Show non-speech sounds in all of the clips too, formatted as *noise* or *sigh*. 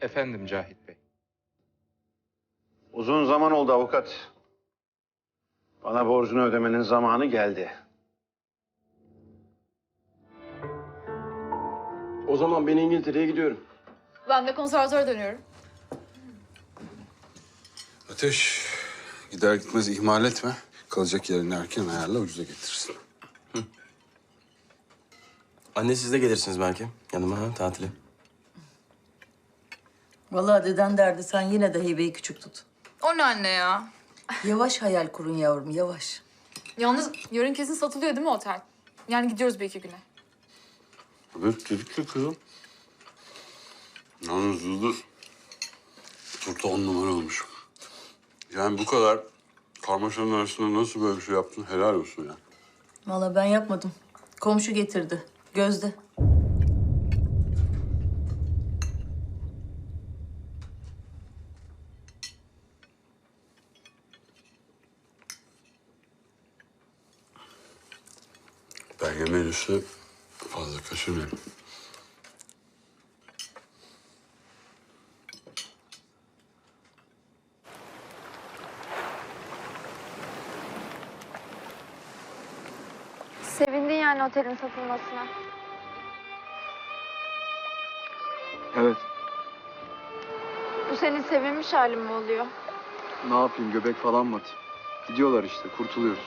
Efendim Cahit Bey. Uzun zaman oldu avukat. Bana borcunu ödemenin zamanı geldi. O zaman ben İngiltere'ye gidiyorum. Ben de konservatöre dönüyorum. Ateş, gider gitmez ihmal etme. Kalacak yerini erken ayarla ucuza getirsin. Anne siz de gelirsiniz belki yanıma ha tatile. Vallahi deden derdi sen yine de heybeyi küçük tut. O ne anne ya? Yavaş hayal kurun yavrum yavaş. Yalnız yarın kesin satılıyor değil mi otel? Yani gidiyoruz bir iki güne. Evet dedik ya kızım. Yalnız Yıldız, turta on numara olmuş. Yani bu kadar karmaşanın arasında nasıl böyle bir şey yaptın helal olsun ya. Vallahi ben yapmadım. Komşu getirdi. Gözde. Ben yemeğin üstüne fazla kaçırmıyorum. Sevindin yani otelin satılmasına. Evet. Bu senin sevinmiş halin mi oluyor? Ne yapayım göbek falan mı atayım? Gidiyorlar işte kurtuluyoruz.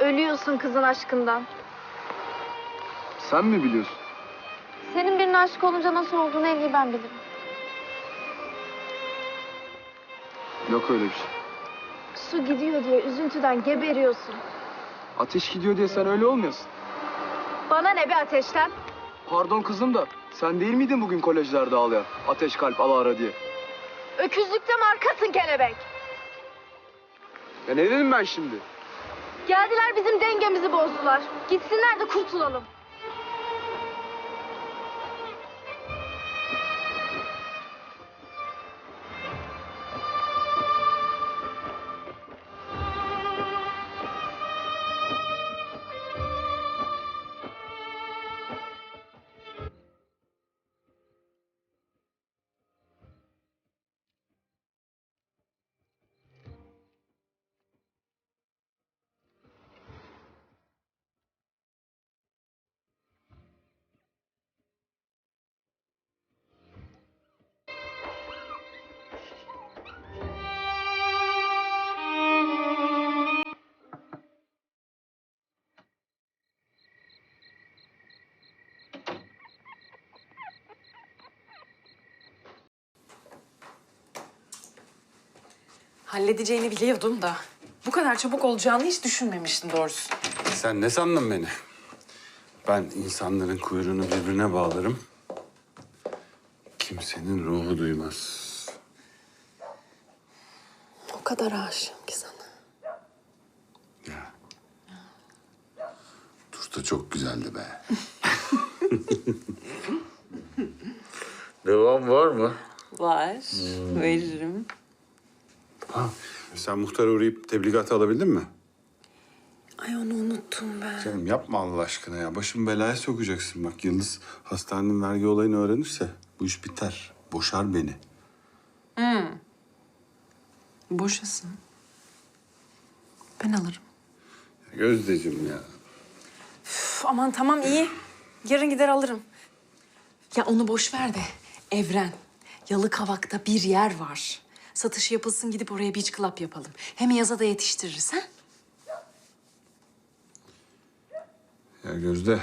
Ölüyorsun kızın aşkından. Sen mi biliyorsun? Senin birine aşık olunca nasıl olduğunu en iyi ben bilirim. Yok öyle bir şey. Su gidiyor diye üzüntüden geberiyorsun. Ateş gidiyor diye sen öyle olmuyorsun. Bana ne bir ateşten? Pardon kızım da sen değil miydin bugün kolejlerde ağlayan? Ateş kalp ala ara diye. Öküzlükte markasın kelebek. Ya ne dedim ben şimdi? Geldiler bizim dengemizi bozdular. Gitsinler de kurtulalım. Halledeceğini biliyordum da bu kadar çabuk olacağını hiç düşünmemiştim doğrusu. Sen ne sandın beni? Ben insanların kuyruğunu birbirine bağlarım. Kimsenin ruhu duymaz. O kadar aşığım ki sana. Ya. Turta çok güzeldi be. *laughs* Devam var mı? Var. Veririm. Ha, sen muhtara uğrayıp tebligatı alabildin mi? Ay onu unuttum ben. Canım yapma Allah aşkına ya. Başım belaya sokacaksın bak. Yıldız hastanenin vergi olayını öğrenirse bu iş biter. Boşar beni. Boşasın. Ben alırım. Gözdeciğim ya. Üf, aman tamam iyi. Yarın gider alırım. Ya onu boş ver de. Evren. Yalıkavak'ta bir yer var. Satış yapılsın gidip oraya beach club yapalım. Hem yaza da yetiştiririz ha? Ya Gözde.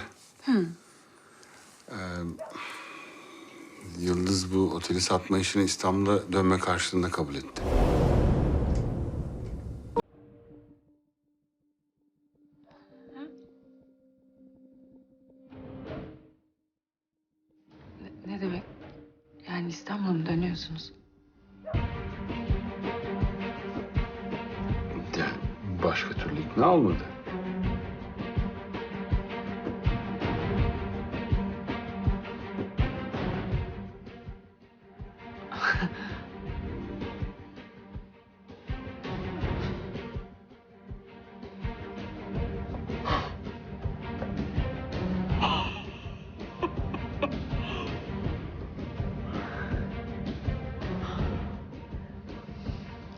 Ee, Yıldız bu oteli satma işini İstanbul'a dönme karşılığında kabul etti. Ne demek? Yani İstanbul'a mı dönüyorsunuz? başka türlü ikna olmadı.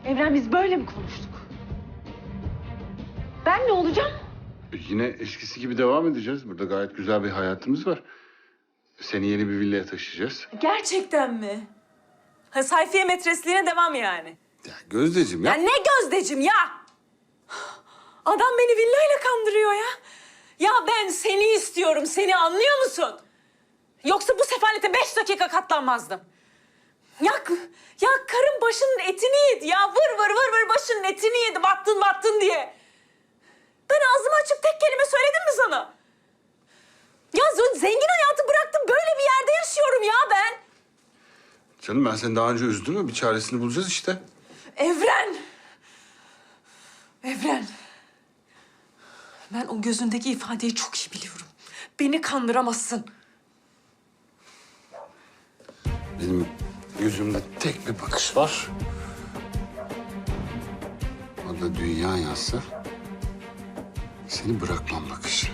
Evren biz böyle mi konuştuk? Ben ne olacağım? Yine eskisi gibi devam edeceğiz. Burada gayet güzel bir hayatımız var. Seni yeni bir villaya taşıyacağız. Gerçekten mi? Ha, sayfiye metresliğine devam yani. Ya Gözdeciğim Ya ya. ne gözdecim ya? Adam beni villayla kandırıyor ya. Ya ben seni istiyorum, seni anlıyor musun? Yoksa bu sefalete beş dakika katlanmazdım. Ya, ya karın başının etini yedi ya. Vır vır vır vır başının etini yedi. Battın battın diye. Ben ağzımı açıp tek kelime söyledim mi sana? Ya z- zengin hayatı bıraktım. Böyle bir yerde yaşıyorum ya ben. Canım ben seni daha önce üzdüm mü? Bir çaresini bulacağız işte. Evren! Evren! Ben o gözündeki ifadeyi çok iyi biliyorum. Beni kandıramazsın. Benim yüzümde tek bir bakış var. O da dünya yazsa seni bırakmam bakışı.